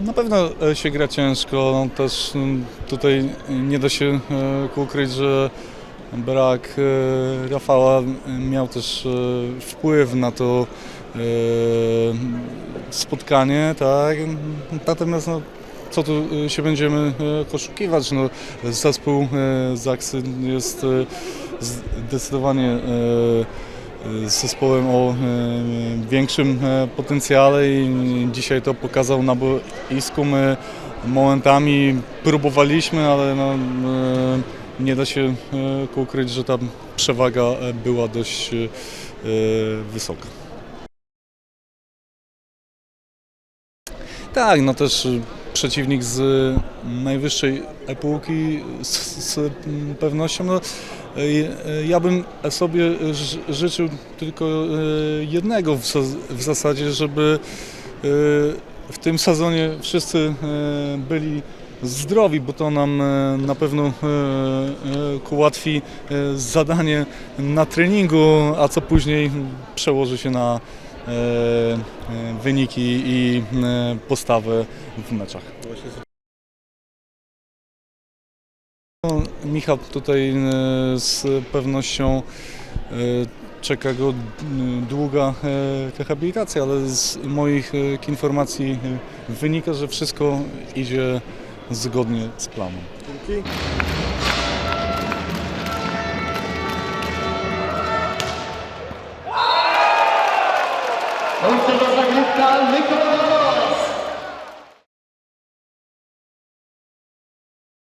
Na pewno e, się gra ciężko, no, też tutaj nie da się e, ukryć, że brak e, Rafała miał też e, wpływ na to e, spotkanie, tak? Natomiast no, co tu e, się będziemy e, poszukiwać, no, zespół e, Zaksy jest e, zdecydowanie e, zespołem o e, większym e, potencjale i dzisiaj to pokazał na boisku. My momentami próbowaliśmy, ale no, e, nie da się e, ukryć, że ta przewaga była dość wysoka. Tak, no też przeciwnik z najwyższej półki z, z mm, pewnością. No, y, ja bym sobie ży- życzył tylko y, jednego w, zas- w zasadzie, żeby y, w tym sezonie wszyscy byli zdrowi, bo to nam na pewno ułatwi zadanie na treningu, a co później przełoży się na e, e, wyniki i e, postawę w meczach. No, Michał tutaj e, z pewnością e, czeka go długa e, rehabilitacja, ale z moich e, informacji e, wynika, że wszystko idzie zgodnie z planem. Dzięki. Und das Glück kann nicht